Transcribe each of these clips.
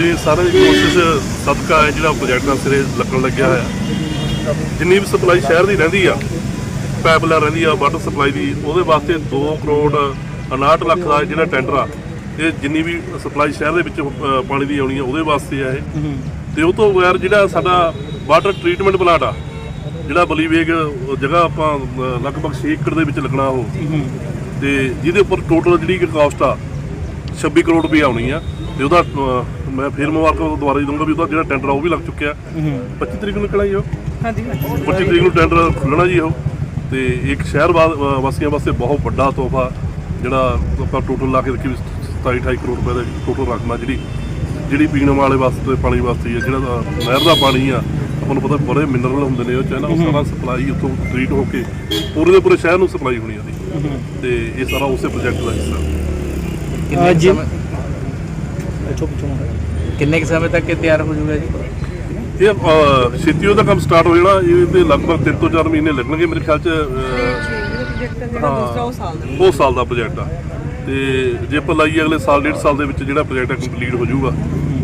ਸਾਡੀ ਸਾਰੇ ਕੋਸ਼ਿਸ਼ ਸਦਕਾ ਹੈ ਜਿਹੜਾ ਪ੍ਰੋਜੈਕਟ ਦਾ ਸਿਰੇ ਲੱਗਣ ਲੱਗਿਆ ਹੋਇਆ। ਜਿੰਨੀ ਵੀ ਸਪਲਾਈ ਸ਼ਹਿਰ ਦੀ ਰਹਿੰਦੀ ਆ ਪਾਈਪਲਾਈਨ ਰਹਿੰਦੀ ਆ ਵਾਟਰ ਸਪਲਾਈ ਦੀ ਉਹਦੇ ਵਾਸਤੇ 2 ਕਰੋੜ 59 ਲੱਖ ਦਾ ਜਿਹੜਾ ਟੈਂਡਰ ਆ ਇਹ ਜਿੰਨੀ ਵੀ ਸਪਲਾਈ ਸ਼ਹਿਰ ਦੇ ਵਿੱਚ ਪਾਣੀ ਦੀ ਆਉਣੀ ਆ ਉਹਦੇ ਵਾਸਤੇ ਆ ਇਹ। ਤੇ ਉਹ ਤੋਂ ਬਗੈਰ ਜਿਹੜਾ ਸਾਡਾ ਵਾਟਰ ਟ੍ਰੀਟਮੈਂਟ ਪਲਾਂਟ ਆ ਜਿਹੜਾ ਬਲੀਵੇਗ ਜਗ੍ਹਾ ਆਪਾਂ ਲਗਭਗ 6 ਏਕੜ ਦੇ ਵਿੱਚ ਲੱਗਣਾ ਉਹ। ਤੇ ਜਿਹਦੇ ਉੱਪਰ ਟੋਟਲ ਜਿਹੜੀ ਕਾਸਟ ਆ 26 ਕਰੋੜ ਰੁਪਏ ਆਉਣੀ ਆ। ਤੇ ਉਹਦਾ ਮੈਂ ਫੇਰ ਮੁਬਾਰਕਾਂ ਦੁਬਾਰਾ ਹੀ ਦਊਂਗਾ ਵੀ ਉਹਦਾ ਜਿਹੜਾ ਟੈਂਡਰ ਆ ਉਹ ਵੀ ਲੱਗ ਚੁੱਕਿਆ। 25 ਤਰੀਕ ਨੂੰ ਨਿਕਲਿਆ ਜੀ ਉਹ। ਹਾਂਜੀ 25 ਤਰੀਕ ਨੂੰ ਟੈਂਡਰ ਖੁੱਲਣਾ ਜੀ ਉਹ। ਤੇ ਇੱਕ ਸ਼ਹਿਰ ਵਾ- ਵਾਸੀਆਂ ਵਾਸਤੇ ਬਹੁਤ ਵੱਡਾ ਤੋਹਫਾ ਜਿਹੜਾ ਆਪਾਂ ਟੋਟਲ ਲਾ ਕੇ ਦੇਖੀ 27 28 ਕਰੋੜ ਰੁਪਏ ਦਾ ਟੋਟਲ ਰਕਮ ਆ ਜਿਹੜੀ। ਜਿਹੜੀ ਪੀਣ ਵਾਲੇ ਵਾਸਤੇ ਪਾਣੀ ਵਾਸਤੇ ਆ ਜਿਹੜਾ ਦਾ ਨਹਿਰ ਦਾ ਪਾਣੀ ਆ ਆਪਾਂ ਨੂੰ ਪਤਾ ਬੜੇ ਮਿਨਰਲ ਹੁੰਦੇ ਨੇ ਉਹ ਚ ਹੈ ਨਾ ਉਹ ਸਾਰਾ ਸਪਲਾਈ ਉੱਥੋਂ ਟ੍ਰੀਟ ਹੋ ਕੇ ਪੂਰੇ ਦੇ ਪੂਰੇ ਸ਼ਹਿਰ ਨੂੰ ਸਪਲਾਈ ਹੋਣੀ ਆ ਤੇ ਇਹ ਸਾਰਾ ਉਸੇ ਪ੍ਰੋਜੈਕਟ ਦਾ ਹਿੱਸਾ। ਕਿੰਨੇ ਕੁ ਸਮੇਂ ਕਿੰਨੇ ਕੁ ਸਮੇਂ ਤੱਕ ਇਹ ਤਿਆਰ ਹੋ ਜਾਊਗਾ ਜੀ? ਇਹ ਛੇਤੀ ਉਹਦਾ ਕੰਮ ਸਟਾਰਟ ਹੋ ਜਾਣਾ। ਇਹਦੇ ਲਗਭਗ 3 ਤੋਂ 4 ਮਹੀਨੇ ਲੱਗਣਗੇ ਮੇਰੇ ਖਿਆਲ ਚ ਹਾਂ, ਉਹ ਸਾਲ ਦਾ ਪ੍ਰੋਜੈਕਟ ਆ। ਤੇ ਜੇ ਆਪਾਂ ਲਾਈਏ ਅਗਲੇ ਸਾਲ ਡੇਢ ਸਾਲ ਦੇ ਵਿੱਚ ਜਿਹੜਾ ਪ੍ਰੋਜੈਕਟ ਹੈ ਕੰਪਲੀਟ ਹੋ ਜਾਊਗਾ।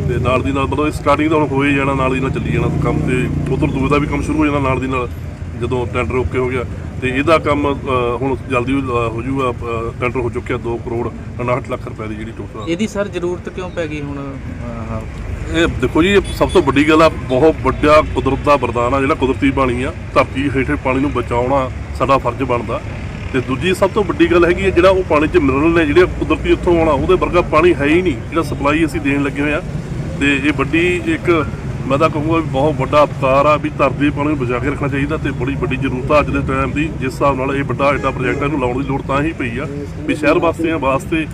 ਤੇ ਨਾਲ ਦੀ ਨਾਲ ਮਤਲਬ ਸਟਾਰਟਿੰਗ ਤਾਂ ਹੁਣ ਹੋ ਹੀ ਜਾਣਾ ਨਾਲ ਦੀ ਨਾਲ ਚੱਲੀ ਜਾਣਾ ਕੰਮ ਤੇ। ਉਧਰ ਦੂਏ ਦਾ ਵੀ ਕੰਮ ਸ਼ੁਰੂ ਹੋ ਜਾਣਾ ਨਾਲ ਦੀ ਨਾਲ। ਜਦੋਂ ਟੈਂਡਰ ਓਕੇ ਹੋ ਗਿਆ ਤੇ ਇਹਦਾ ਕੰਮ ਹੁਣ ਜਲਦੀ ਹੋ ਜਾਊਗਾ ਅ, ਟੈਂਡਰ ਹੋ ਚੁੱਕਿਆ 2 ਕਰੋੜ 59 ਲੱਖ ਰੁਪਏ ਦੀ ਜਿਹੜੀ ਟੋਟਲ ਇਹਦੀ ਸਰ ਜ਼ਰੂਰਤ ਕਿਉਂ ਪੈ ਗਈ ਹੁਣ ਇਹ ਦੇਖੋ ਜੀ ਸਭ ਤੋਂ ਵੱਡੀ ਗੱਲ ਆ ਬਹੁਤ ਵੱਡਾ ਕੁਦਰਤ ਦਾ ਵਰਦਾਨ ਆ ਜਿਹੜਾ ਕੁਦਰਤੀ ਪਾਣੀ ਆ ਧਰਤੀ ਹੇਠੇ ਪਾਣੀ ਨੂੰ ਬਚਾਉਣਾ ਸਾਡਾ ਫਰਜ਼ ਬਣਦਾ। ਤੇ ਦੂਜੀ ਸਭ ਤੋਂ ਵੱਡੀ ਗੱਲ ਹੈਗੀ ਹੈ ਜਿਹੜਾ ਉਹ ਪਾਣੀ 'ਚ ਮਿਨਰਲ ਨੇ ਜਿਹੜੇ ਕੁਦਰਤੀ ਉੱਥੋਂ ਆਉਣਾ ਉਹਦੇ ਵਰਗਾ ਪਾਣੀ ਹੈ ਹੀ ਨਹੀਂ ਜਿਹੜਾ ਸਪਲਾਈ ਅਸੀਂ ਦੇਣ ਲੱਗੇ ਹੋਏ ਆ। ਤੇ ਇਹ ਵੱਡੀ ਇੱਕ ਮੈਂ ਤਾਂ ਕਹੂੰਗਾ ਵੀ ਬਹੁਤ ਵੱਡਾ ਅਵਤਾਰ ਆ ਵੀ ਧਰਤੀ ਪਾਣੀ ਨੂੰ ਬਚਾ ਕੇ ਰੱਖਣਾ ਚਾਹੀਦਾ ਤੇ ਬੜੀ ਵੱਡੀ ਜ਼ਰੂਰਤ ਆ ਅੱਜ ਦੇ ਟਾਈਮ ਦੀ, ਜਿਸ ਹਿਸਾਬ ਨਾਲ ਇਹ ਵੱਡਾ ਐਡਾ ਪ੍ਰੋਜੈਕਟ ਇਹਨੂੰ ਲਾਉਣ ਦੀ ਲੋੜ ਤਾਂ ਹੀ ਪਈ ਆ ਵੀ ਸ਼ਹਿਰ ਵਾਸੀਆਂ ਵਾਸਤੇ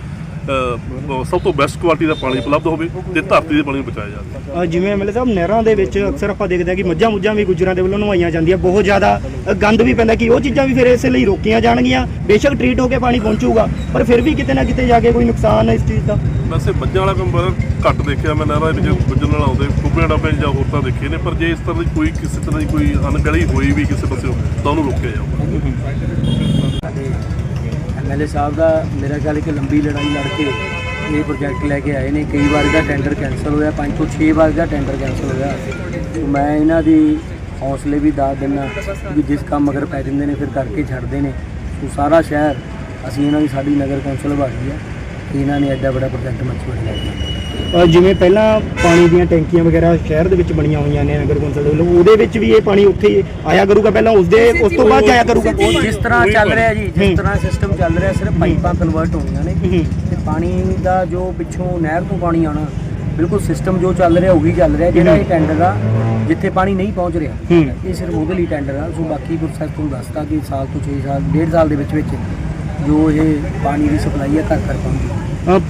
ਸਭ ਤੋਂ ਬੈਸਟ ਕੁਆਲਿਟੀ ਦਾ ਪਾਣੀ ਉਪਲਬਧ ਹੋਵੇ ਤੇ ਧਰਤੀ ਦੇ ਪਾਣੀ ਨੂੰ ਬਚਾਇਆ ਜਾਵੇ। ਅ, ਜਿਵੇਂ ਐਮਐਲਏ ਸਾਹਿਬ ਨਹਿਰਾਂ ਦੇ ਵਿੱਚ ਅਕਸਰ ਆਪਾਂ ਦੇਖਦੇ ਹਾਂ ਕਿ ਮੱਝਾਂ ਮੁੱਝਾਂ ਵੀ ਗੁੱਜਰਾਂ ਦੇ ਵੱਲੋਂ ਨਵਾਈਆਂ ਜਾਂਦੀਆਂ। ਬਹੁਤ ਜ਼ਿਆਦਾ ਅ, ਗੰਦ ਵੀ ਪੈਂਦਾ ਕਿ ਉਹ ਚੀਜ਼ਾਂ ਵੀ ਫਿਰ ਇਸੇ ਲਈ ਰੋਕੀਆਂ ਜਾਣਗੀਆਂ। ਬੇਸ਼ੱਕ ਟ੍ਰੀਟ ਹੋ ਕੇ ਪਾਣੀ ਪਹੁੰਚੂਗਾ ਪਰ ਫਿਰ ਵੀ ਕਿਤੇ ਨਾ ਕਿਤੇ ਜਾ ਕੇ ਕੋਈ ਨੁਕਸਾਨ ਹੈ ਇਸ ਚੀਜ਼ ਦਾ। ਵੈਸੇ ਮੱਝਾਂ ਵਾਲਾ ਕੰਮ ਬੜਾ ਘੱਟ ਦੇਖਿਆ ਮੈਂ ਨਹਿਰਾਂ ਦੇ ਵਿੱਚ ਗੁੱਜਣ ਨਾਲ ਆਉਂਦੇ ਕੁੱਬਿਆਂ ਡੱਬੇ ਜਾਂ ਹੋਰ ਤਾਂ ਦੇਖੇ ਨੇ ਪਰ ਜੇ ਇਸ ਤਰ੍ਹਾਂ ਦੀ ਕੋਈ ਕਿਸੇ ਤਰ੍ਹਾਂ ਦੀ ਕੋਈ ਅਣਗਹਿਲੀ ਹੋਈ ਵੀ ਕਿਸੇ ਪਾਸਿਓਂ ਤਾਂ ਉਹਨੂੰ ਰੋਕਿਆ ਜਾਊਗਾ। ਸਾਡੇ ਐਮਐਲਏ ਸਾਹਿਬ ਦਾ ਮੇਰਾ ਖਿਆਲ ਇੱਕ ਲੰਬੀ ਲੜਾਈ ਲੜ ਕੇ ਇਹ ਪ੍ਰੋਜੈਕਟ ਲੈ ਕੇ ਆਏ ਨੇ। ਕਈ ਵਾਰ ਦਾ ਟੈਂਡਰ ਕੈਨਸਲ ਹੋਇਆ, ਪੰਜ ਤੋਂ 6 ਵਾਰ ਦਾ ਟੈਂਡਰ ਕੈਨਸਲ ਹੋਇਆ। ਸੋ ਮੈਂ ਇਹਨਾਂ ਦੀ ਹੌਸਲੇ ਵੀ ਦਾਦ ਦਿੰਦਾ ਕਿ ਜਿਸ ਕੰਮ ਅਗਰ ਪੈ ਜਾਂਦੇ ਨੇ ਫਿਰ ਕਰਕੇ ਛੱਡਦੇ ਨੇ। ਸੋ ਸਾਰਾ ਸ਼ਹਿਰ, ਅਸੀਂ ਇਹਨਾਂ ਦੀ ਸਾਡੀ ਨਗਰ ਕੌਂਸਲ ਵਾਲੀ ਆ ਕਿ ਇਹਨਾਂ ਨੇ ਐਡਾ ਵੱਡਾ ਪ੍ਰੋਜੈਕਟ ਮੱਛੀ ਲੈ ਜਿਵੇਂ ਪਹਿਲਾਂ ਪਾਣੀ ਦੀਆਂ ਟੈਂਕੀਆਂ ਵਗੈਰਾ ਸ਼ਹਿਰ ਦੇ ਵਿੱਚ ਬਣੀਆਂ ਹੋਈਆਂ ਨੇ ਨਗਰ ਕੌਂਸਲ ਦੇ ਵੱਲੋਂ ਉਹਦੇ ਵਿੱਚ ਵੀ ਇਹ ਪਾਣੀ ਉੱਥੇ ਆਇਆ ਕਰੂਗਾ ਪਹਿਲਾਂ ਉਸਦੇ ਉਸ ਤੋਂ ਬਾਅਦ ਜਾਇਆ ਕਰੂਗਾ। ਉਹ ਜਿਸ ਤਰ੍ਹਾਂ ਚੱਲ ਰਿਹਾ ਜੀ। ਜਿਸ ਤਰ੍ਹਾਂ ਸਿਸਟਮ ਚੱਲ ਰਿਹਾ ਸਿਰਫ ਪਾਈਪਾਂ ਕਨਵਰਟ ਹੋਣੀਆਂ ਨੇ। ਤੇ ਪਾਣੀ ਦਾ ਜੋ ਪਿੱਛੋਂ ਨਹਿਰ ਤੋਂ ਪਾਣੀ ਆਉਣਾ ਬਿਲਕੁਲ ਸਿਸਟਮ ਜੋ ਚੱਲ ਰਿਹਾ ਉਹੀ ਚੱਲ ਰਿਹਾ ਜਿਹੜਾ ਇਹ ਟੈਂਡਰ ਆ ਜਿੱਥੇ ਪਾਣੀ ਨਹੀਂ ਪਹੁੰਚ ਰਿਹਾ। ਇਹ ਸਿਰਫ ਉਹਦੇ ਲਈ ਟੈਂਡਰ ਆ ਸੋ ਬਾਕੀ ਪ੍ਰੋਸੈਸ ਤੁਹਾਨੂੰ ਦੱਸਤਾ ਕਿ ਸਾਲ ਤੋਂ 6 ਸਾਲ ਡੇਢ ਸਾਲ ਦੇ ਵਿੱਚ ਵਿੱਚ ਜੋ ਇਹ ਪਾਣੀ ਦੀ ਸਪਲਾਈ ਆ ਘਰ ਘਰ ਪਹੁੰਚੀ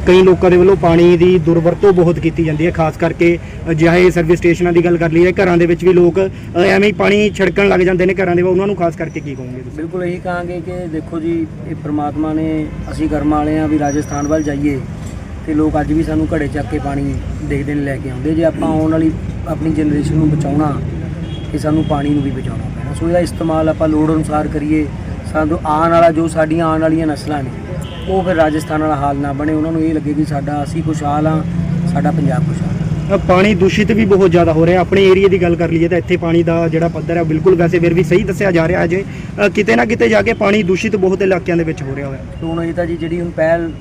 ਕਈ ਲੋਕਾਂ ਦੇ ਵੱਲੋਂ ਪਾਣੀ ਦੀ ਦੁਰਵਰਤੋਂ ਬਹੁਤ ਕੀਤੀ ਜਾਂਦੀ ਹੈ ਖਾਸ ਕਰਕੇ ਅ, ਚਾਹੇ ਸਰਵਿਸ ਸਟੇਸ਼ਨਾਂ ਦੀ ਗੱਲ ਕਰ ਲਈਏ ਘਰਾਂ ਦੇ ਵਿੱਚ ਵੀ ਲੋਕ ਐਵੇਂ ਹੀ ਪਾਣੀ ਛਿੜਕਣ ਲੱਗ ਜਾਂਦੇ ਨੇ ਘਰਾਂ ਦੇ ਉਹਨਾਂ ਨੂੰ ਖਾਸ ਕਰਕੇ ਕੀ ਕਹੋਗੇ ਤੁਸੀਂ? ਬਿਲਕੁਲ ਇਹੀ ਕਹਾਂਗੇ ਕਿ ਦੇਖੋ ਜੀ ਇਹ ਪ੍ਰਮਾਤਮਾ ਨੇ ਅਸੀਂ ਕਰਮ ਵਾਲੇ ਆ ਵੀ ਰਾਜਸਥਾਨ ਵੱਲ ਜਾਈਏ ਤੇ ਲੋਕ ਅੱਜ ਵੀ ਸਾਨੂੰ ਘੜੇ ਚੱਕ ਕੇ ਪਾਣੀ ਦੇਖਦੇ ਨੇ ਲੈ ਕੇ ਆਉਂਦੇ। ਜੇ ਆਪਾਂ ਆਉਣ ਵਾਲੀ ਆਪਣੀ ਜਨਰੇਸ਼ਨ ਨੂੰ ਬਚਾਉਣਾ ਕਿ ਸਾਨੂੰ ਪਾਣੀ ਨੂੰ ਵੀ ਬਚਾਉਣਾ ਪੈਣਾ। ਸੋ ਇਹਦਾ ਇਸਤੇਮਾਲ ਆਪਾਂ ਲੋੜ ਅਨੁਸਾਰ ਕਰੀਏ। ਸਾਨੂੰ ਆਉਣ ਵਾਲਾ ਜੋ ਸਾਡੀਆਂ ਆਉਣ ਵਾਲੀਆਂ ਨਸਲਾਂ ਨੇ ਉਹ ਫਿਰ ਰਾਜਸਥਾਨ ਵਾਲਾ ਹਾਲ ਨਾ ਬਣੇ ਉਹਨਾਂ ਨੂੰ ਇਹ ਲੱਗੇ ਕਿ ਸਾਡਾ ਅਸੀਂ ਖੁਸ਼ਹਾਲ ਆ ਸਾਡਾ ਪੰਜਾਬ ਖੁਸ਼ਹਾਲ ਆ। ਅ, ਪਾਣੀ ਦੂਸ਼ਿਤ ਵੀ ਬਹੁਤ ਜ਼ਿਆਦਾ ਹੋ ਰਿਹਾ। ਆਪਣੇ ਏਰੀਆ ਦੀ ਗੱਲ ਕਰ ਲਈਏ ਤਾਂ ਇੱਥੇ ਪਾਣੀ ਦਾ ਜਿਹੜਾ ਪੱਧਰ ਹੈ ਬਿਲਕੁਲ ਵੈਸੇ ਫਿਰ ਵੀ ਸਹੀ ਦੱਸਿਆ ਜਾ ਰਿਹਾ ਅਜੇ। ਅ, ਕਿਤੇ ਨਾ ਕਿਤੇ ਜਾ ਕੇ ਪਾਣੀ ਦੂਸ਼ਿਤ ਬਹੁਤ ਇਲਾਕਿਆਂ ਦੇ ਵਿੱਚ ਹੋ ਰਿਹਾ ਹੋਇਆ। ਤੇ ਹੁਣ ਇਹ ਤਾਂ ਜੀ ਜਿਹੜੀ ਹੁਣ ਪਹਿਲ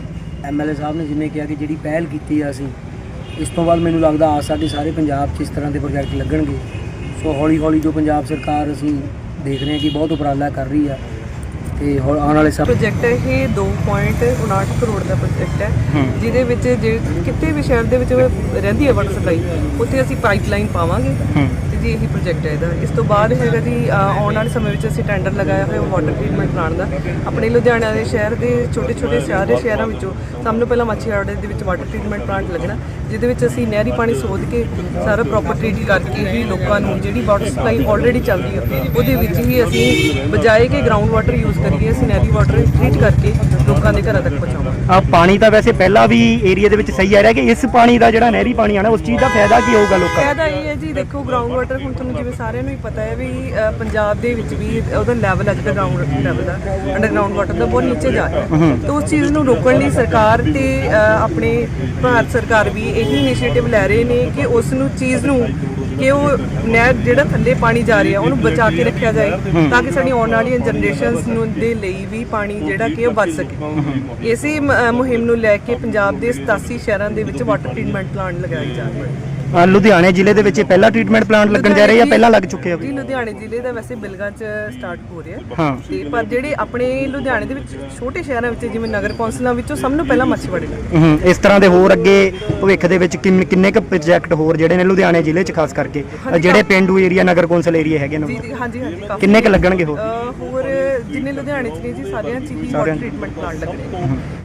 ਐਮਐਲਏ ਸਾਹਿਬ ਨੇ ਜਿਵੇਂ ਕਿਹਾ ਕਿ ਜਿਹੜੀ ਪਹਿਲ ਕੀਤੀ ਆ ਅਸੀਂ ਇਸ ਤੋਂ ਬਾਅਦ ਮੈਨੂੰ ਲੱਗਦਾ ਆ ਸਾਡੇ ਸਾਰੇ ਪੰਜਾਬ 'ਚ ਇਸ ਤਰ੍ਹਾਂ ਦੇ ਪ੍ਰੋਜੈਕਟ ਲੱਗਣਗੇ। ਸੋ ਹੌਲੀ ਹੌਲੀ ਜੋ ਪੰਜਾਬ ਸਰਕਾਰ ਅਸੀਂ ਦੇਖ ਰਹੇ ਹਾਂ ਕਿ ਬਹੁਤ ਉਪਰਾਲਾ ਕਰ ਰਹੀ ਆ ਤੇ ਹੌ- ਆਉਣ ਵਾਲੇ ਸਭ ਪ੍ਰੋਜੈਕਟ ਇਹ 2.59 ਕਰੋੜ ਦਾ ਪ੍ਰੋਜੈਕਟ ਹੈ। ਜਿਹਦੇ ਵਿੱਚ ਜੇ ਕਿਤੇ ਵੀ ਸ਼ਹਿਰ ਦੇ ਵਿੱਚ ਰਹਿੰਦੀ ਹੈ ਵਾਟਰ ਸਪਲਾਈ ਉੱਥੇ ਅਸੀਂ ਪਾਈਪਲਾਈਨ ਪਾਵਾਂਗੇ। ਜੀ ਇਹੀ ਪ੍ਰੋਜੈਕਟ ਹੈ ਇਹਦਾ। ਇਸ ਤੋਂ ਬਾਅਦ ਹੈਗਾ ਜੀ ਆਉਣ ਵਾਲੇ ਸਮੇਂ ਵਿੱਚ ਅਸੀਂ ਟੈਂਡਰ ਲਗਾਇਆ ਹੋਇਆ ਵਾਟਰ ਟ੍ਰੀਟਮੈਂਟ ਪਲਾਂਟ ਦਾ। ਆਪਣੇ ਲੁਧਿਆਣਾ ਦੇ ਸ਼ਹਿਰ ਦੇ ਛੋਟੇ ਛੋਟੇ ਸਾਰੇ ਸ਼ਹਿਰਾਂ ਵਿੱਚੋਂ ਸਭ ਤੋਂ ਪਹਿਲਾਂ ਮੱਛੀਵਾੜੇ ਦੇ ਵਿੱਚ ਵਾਟਰ ਟ੍ਰੀਟਮੈਂਟ ਪਲਾਂਟ ਲੱਗਣਾ ਜਿਹਦੇ ਵਿੱਚ ਅਸੀਂ ਨਹਿਰੀ ਪਾਣੀ ਸੋਧ ਕੇ ਸਾਰਾ ਪ੍ਰੋਪਰ ਟ੍ਰੀਟ ਕਰਕੇ ਹੀ ਲੋਕਾਂ ਨੂੰ ਜਿਹੜੀ ਵਾਟਰ ਸਪਲਾਈ ਆਲਰੇਡੀ ਚੱਲਦੀ ਹੈ ਉਹਦੇ ਵਿੱਚ ਹੀ ਅਸੀਂ ਬਜਾਏ ਕਿ ਗਰਾਊਂਡ ਵਾਟਰ ਯੂਜ਼ ਕਰੀਏ ਅਸੀਂ ਨਹਿਰੀ ਵਾਟਰ ਟ੍ਰੀਟ ਕਰਕੇ ਲੋਕਾਂ ਦੇ ਘਰਾਂ ਤੱਕ ਪਹੁੰਚਾਵਾਂਗੇ। ਆ ਪਾਣੀ ਤਾਂ ਵੈਸੇ ਪਹਿਲਾਂ ਵੀ ਏਰੀਆ ਦੇ ਵਿੱਚ ਸਹੀ ਆ ਰਿਹਾ ਕਿ ਇਸ ਪਾਣੀ ਦਾ ਜਿਹੜਾ ਨਹਿਰੀ ਪਾਣੀ ਆਣਾ ਉਸ ਚੀਜ਼ ਦਾ ਫਾਇਦਾ ਕੀ ਹੋਊਗਾ ਲੋਕਾਂ ਨੂੰ? ਫਾਇਦਾ ਇਹ ਹੈ ਜੀ ਦੇਖੋ ਗਰਾਊਂਡ ਵਾਟਰ ਵਾਟਰ ਹੁਣ ਤੁਹਾਨੂੰ ਜਿਵੇਂ ਸਾਰਿਆਂ ਨੂੰ ਹੀ ਪਤਾ ਹੈ ਵੀ ਪੰਜਾਬ ਦੇ ਵਿੱਚ ਵੀ ਉਹਦਾ ਲੈਵਲ ਅੱਜ ਦਾ ਗਰਾਊਂਡ ਲੈਵਲ ਦਾ ਅੰਡਰਗਰਾਉਂਡ ਵਾਟਰ ਦਾ ਬਹੁਤ ਨੀਚੇ ਜਾ ਰਿਹਾ। ਤਾਂ ਉਸ ਚੀਜ਼ ਨੂੰ ਰੋਕਣ ਲਈ ਸਰਕਾਰ ਤੇ ਆਪਣੇ ਭਾਰਤ ਸਰਕਾਰ ਵੀ ਇਹੀ ਇਨੀਸ਼ੀਏਟਿਵ ਲੈ ਰਹੇ ਨੇ ਕਿ ਉਸ ਨੂੰ ਚੀਜ਼ ਨੂੰ ਕਿ ਉਹ ਨਹਿਰ ਜਿਹੜਾ ਥੱਲੇ ਪਾਣੀ ਜਾ ਰਿਹਾ ਉਹਨੂੰ ਬਚਾ ਕੇ ਰੱਖਿਆ ਜਾਏ ਤਾਂ ਕਿ ਸਾਡੀ ਆਉਣ ਵਾਲੀਆਂ ਜਨਰੇਸ਼ਨਸ ਨੂੰ ਦੇ ਲਈ ਵੀ ਪਾਣੀ ਜਿਹੜਾ ਕਿ ਉਹ ਬਚ ਸਕੇ। ਇਸੇ ਮੁਹਿੰਮ ਨੂੰ ਲੈ ਕੇ ਪੰਜਾਬ ਦੇ 87 ਸ਼ਹਿਰਾਂ ਦੇ ਵਿੱਚ ਵਾਟਰ ਟ੍ਰੀਟਮੈਂਟ ਪਲਾਂਟ ਲਗਾਏ ਜਾ ਰਹੇ ਹਨ ਅ, ਲੁਧਿਆਣੇ ਜ਼ਿਲ੍ਹੇ ਦੇ ਵਿੱਚ ਇਹ ਪਹਿਲਾ ਟ੍ਰੀਟਮੈਂਟ ਪਲਾਂਟ ਲੱਗਣ ਜਾ ਰਿਹਾ ਜਾਂ ਪਹਿਲਾਂ ਲੱਗ ਚੁੱਕੇ ਆ ਜੀ ਲੁਧਿਆਣੇ ਜ਼ਿਲ੍ਹੇ ਦਾ ਵੈਸੇ ਬਿਲਗਾ ਚ ਸਟਾਰਟ ਹੋ ਰਿਹਾ ਹਾਂ। ਤੇ ਪਰ ਜਿਹੜੇ ਆਪਣੇ ਲੁਧਿਆਣੇ ਦੇ ਵਿੱਚ ਛੋਟੇ ਸ਼ਹਿਰਾਂ ਵਿੱਚ ਜਿਵੇਂ ਨਗਰ ਕੌਂਸਲਾਂ ਵਿੱਚੋਂ ਸਭ ਨੂੰ ਪਹਿਲਾਂ ਮੱਛੀਵਾੜੇ ਲੱਗੇ ਹੂੰ ਇਸ ਤਰ੍ਹਾਂ ਦੇ ਹੋਰ ਅੱਗੇ ਭਵਿੱਖ ਦੇ ਵਿੱਚ ਕਿੰਨ- ਕਿੰਨੇ ਕੁ ਪ੍ਰੋਜੈਕਟ ਹੋਰ ਜਿਹੜੇ ਨੇ ਲੁਧਿਆਣੇ ਜ਼ਿਲ੍ਹੇ 'ਚ ਖਾਸ ਕਰਕੇ? ਅ, ਜਿਹੜੇ ਪਿੰਡੂ ਏਰੀਆ ਨਗਰ ਕੌਂਸਲ ਏਰੀਆ ਹੈਗੇ ਨੇ ਜੀ ਜੀ ਹਾਂਜੀ ਹਾਂਜੀ ਕਾਫੀ ਕਿੰਨੇ ਕੁ ਲੱਗਣਗੇ ਹੋਰ? ਅਹ ਹੋਰ ਜਿੰਨੇ ਲੁਧਿਆਣੇ ਚ ਨੇ ਜੀ ਸਾਰਿਆਂ ਚ ਹੀ ਵਾਟਰ ਟ੍ਰੀਟਮੈਂਟ ਪਲਾਂਟ ਲੱਗਣੇ